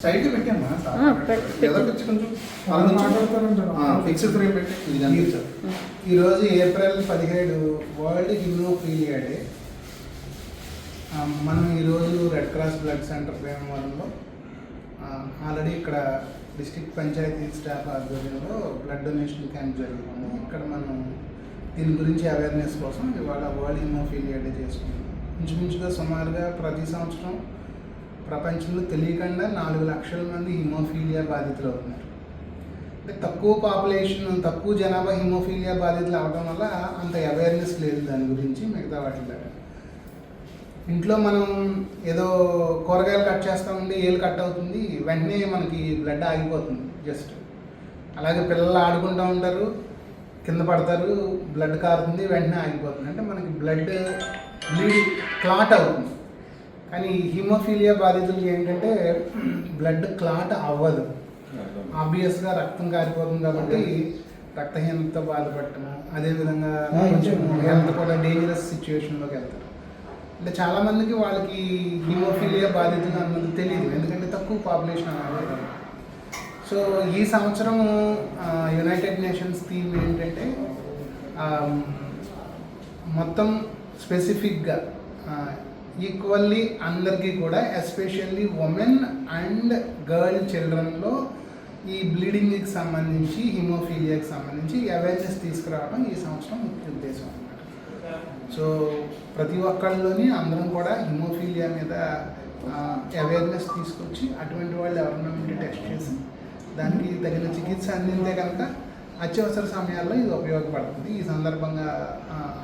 Side పెట్టామా ఆ, పెట్- పెట్టు. ఎదకొచ్చి కొంచెం వాళ్ళు మాట్లాడతారంటారు. ఫిక్స్డ్ ఫ్రేమ్ పెట్టి. ఇది కనిపించాలి ఈరోజు ఏప్రిల్ పదిహేడు వరల్డ్ హిమోఫీలియా డే. మనం ఈరోజు రెడ్ క్రాస్ బ్లడ్ సెంటర్ భీమవరంలో ఆల్రెడీ ఇక్కడ డిస్ట్రిక్ట్ పంచాయతీ స్టాఫ్ ఆధ్వర్యంలో బ్లడ్ డొనేషన్ క్యాంప్ జరుగుతుంది. ఇక్కడ మనం దీని గురించి అవేర్నెస్ కోసం ఇవాళ వరల్డ్ హిమోఫీలియా డే చేసుకుంటాం ఇంచుమించుగా సుమారుగా ప్రతి సంవత్సరం ప్రపంచంలో తెలియకుండా నాలుగు లక్షల మంది హిమోఫీలియా బాధితులు అవుతున్నారు. అంటే తక్కువ పాపులేషన్ తక్కువ జనాభా హిమోఫీలియా బాధితులు అవడం వల్ల అంత అవేర్నెస్ లేదు దాని గురించి మిగతా వాటిలో ఇంట్లో మనం ఏదో కూరగాయలు కట్ చేస్తామండి ఏలు కట్ అవుతుంది వెంటనే మనకి బ్లడ్ ఆగిపోతుంది జస్ట్ అలాగే పిల్లలు ఆడుకుంటూ ఉంటారు కింద పడతారు బ్లడ్ కారుతుంది వెంటనే ఆగిపోతుంది. అంటే మనకి బ్లడ్ బ్లీడ్ క్లాట్ అవుతుంది. కానీ హిమోఫీలియా బాధితులకి ఏంటంటే బ్లడ్ క్లాట్ అవ్వదు. ఆబ్వియస్గా రక్తం కారిపోతుంది కాబట్టి రక్తహీనతతో బాధపడటము అదేవిధంగా కొంచెం హెల్త్ కూడా డేంజరస్ సిచ్యువేషన్లోకి వెళ్తారు. అంటే చాలా మందికి వాళ్ళకి హిమోఫీలియా బాధితులు అన్నది తెలియదు ఎందుకంటే తక్కువ పాపులేషన్ అనేది సో ఈ సంవత్సరం యునైటెడ్ నేషన్స్ థీమ్ ఏంటంటే మొత్తం స్పెసిఫిక్గా ఈక్వల్లీ అందరికీ కూడా ఎస్పెషల్లీ ఉమెన్ అండ్ గర్ల్ చిల్డ్రన్లో ఈ బ్లీడింగ్కి సంబంధించి హిమోఫీలియాకి సంబంధించి అవేర్నెస్ తీసుకురావడం ఈ సంవత్సరం ముఖ్య ఉద్దేశం అన్నమాట. సో ప్రతి ఒక్కళ్ళలోని అందరం కూడా హిమోఫీలియా మీద అవేర్నెస్ తీసుకొచ్చి అటువంటి వాళ్ళు ఎవరన్నా ఉంటే టెస్ట్ చేసి దానికి తగిన చికిత్స అందిందే కనుక అత్యవసర సమయాల్లో ఇది ఉపయోగపడుతుంది. ఈ సందర్భంగా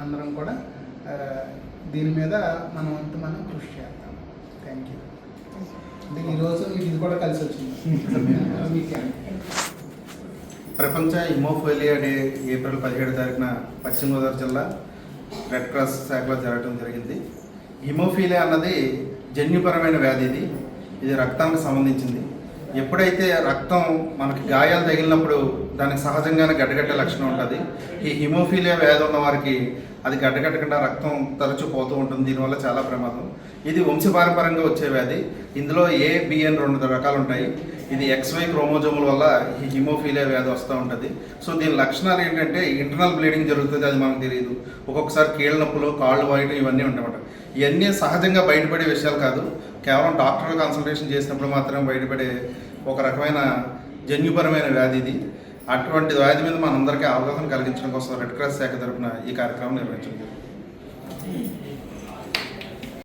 అందరం కూడా దీని మీద మన వంతు మనం కృషి చేస్తాం. థ్యాంక్ యూ అంటే ఈరోజు మీకు ఇది కూడా కలిసి వచ్చింది. ప్రపంచ హిమోఫోలియా డే ఏప్రిల్ పదిహేడు తారీఖున పశ్చిమ గోదావరి జిల్లా రెడ్ క్రాస్ శాఖలో జరగడం జరిగింది. హిమోఫీలియా అన్నది జన్యుపరమైన వ్యాధి ఇది. ఇది రక్తానికి సంబంధించింది. ఎప్పుడైతే రక్తం మనకి గాయాలు తగిలినప్పుడు దానికి సహజంగానే గడ్డగట్టే లక్షణం ఉంటుంది. ఈ హిమోఫీలియా వ్యాధి ఉన్న వారికి అది గడ్డగట్టకుండా రక్తం తరచూ పోతూ ఉంటుంది. దీనివల్ల చాలా ప్రమాదం. ఇది వంశపారంపరంగా వచ్చే వ్యాధి. ఇందులో ఏ బిఎన్ రెండు రకాలు ఉంటాయి. ఇది ఎక్స్వై క్రోమోజోముల వల్ల ఈ హిమోఫీలియా వ్యాధి వస్తూ ఉంటుంది. సో దీని లక్షణాలు ఏంటంటే ఇంటర్నల్ బ్లీడింగ్ జరుగుతుంది అది మనకు తెలియదు ఒక్కొక్కసారి కీళ్ళ నొప్పులు కాళ్ళు వాయటం ఇవన్నీ ఉంటాయి ఇవన్నీ సహజంగా బయటపడే విషయాలు కాదు. కేవలం డాక్టర్ కన్సల్టేషన్ చేసినప్పుడు మాత్రమే బయటపడే ఒక రకమైన జన్యుపరమైన వ్యాధి ఇది. అటువంటి వ్యాధి మీద మనందరికీ అవగాహన కలిగించడం కోసం రెడ్ క్రాస్ శాఖ తరపున ఈ కార్యక్రమం నిర్వహించడం